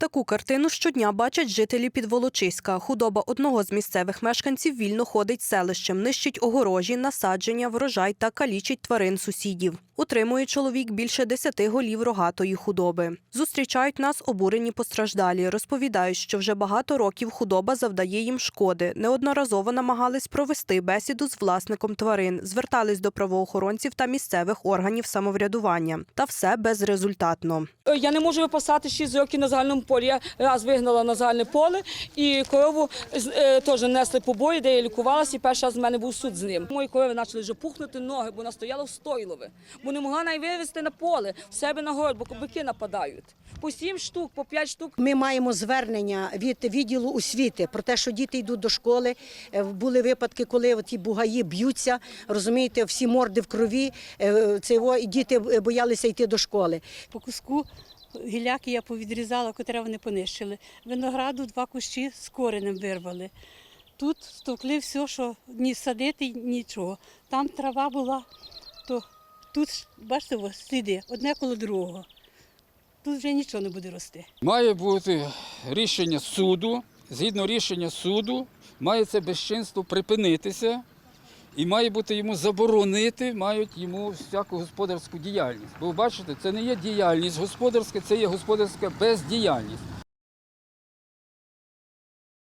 Таку картину щодня бачать жителі Підволочиська. Худоба одного з місцевих мешканців вільно ходить селищем, нищить огорожі, насадження, врожай та калічить тварин сусідів. Утримує чоловік більше десяти голів рогатої худоби. Зустрічають нас обурені постраждалі. Розповідають, що вже багато років худоба завдає їм шкоди. Неодноразово намагались провести бесіду з власником тварин, звертались до правоохоронців та місцевих органів самоврядування. Та все безрезультатно. Е, Я не можу випасати 6 років на загальному полі. Я раз вигнала на загальне поле і корову е, теж несли побої, де я лікувалася, і перший раз в мене був суд з ним. Мої корови почали вже пухнути ноги, бо вона стояла в стойлове. Бо не могла навіть вивезти на поле, в себе на город, бо бики нападають. По 7 штук, по 5 штук. Ми маємо звернення від відділу освіти про те, що діти йдуть до школи. Е, Були випадки, коли ті бугаї б'ються, розумієте, всі морди в крові. е, Це його, і діти е, боялися йти до школи. По куску гіляки я повідрізала, котре вони понищили. Винограду два кущі з коренем вирвали. Тут стовкли все, що ні садити, нічого. Там трава була, то тут, бачите, сліди, одне коло другого. Тут вже нічого не буде рости. Має бути рішення суду. Згідно рішення суду, має це безчинство припинитися і має бути йому заборонити, мають йому всяку господарську діяльність. Бо бачите, це не є діяльність господарська, це є господарська бездіяльність.